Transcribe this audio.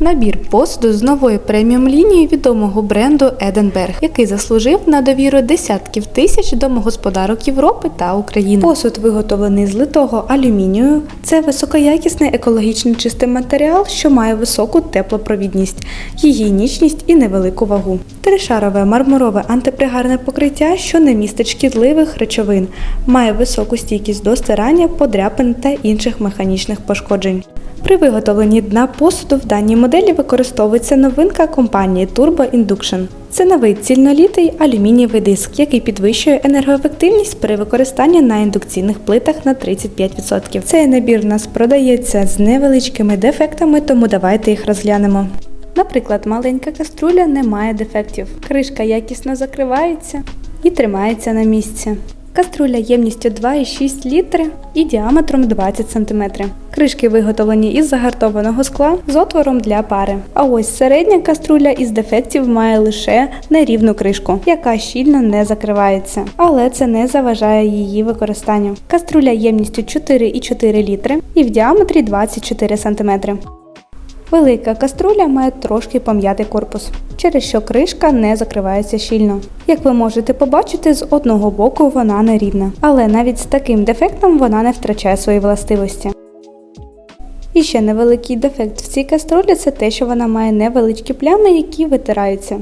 Набір посуду з нової преміум лінії відомого бренду Еденберг, який заслужив на довіру десятків тисяч домогосподарок Європи та України. Посуд виготовлений з литого алюмінію. Це високоякісний екологічний чистий матеріал, що має високу теплопровідність, гігієнічність і невелику вагу. Тришарове мармурове антипригарне покриття, що не містить шкідливих речовин, має високу стійкість до стирання, подряпин та інших механічних пошкоджень. При виготовленні дна посуду в даній моделі використовується новинка компанії Turbo Induction. Це новий цільнолітий алюмінієвий диск, який підвищує енергоефективність при використанні на індукційних плитах на 35%. Цей набір у нас продається з невеличкими дефектами, тому давайте їх розглянемо. Наприклад, маленька каструля не має дефектів. Кришка якісно закривається і тримається на місці. Каструля ємністю 2,6 літри і діаметром 20 см. Кришки виготовлені із загартованого скла з отвором для пари. А ось середня каструля із дефектів має лише нерівну кришку, яка щільно не закривається, але це не заважає її використанню. Каструля ємністю 4,4 літри і в діаметрі 24 см. Велика каструля має трошки пом'ятий корпус, через що кришка не закривається щільно. Як ви можете побачити, з одного боку вона нерівна, але навіть з таким дефектом вона не втрачає свої властивості. І ще невеликий дефект в цій каструлі це те, що вона має невеличкі плями, які витираються.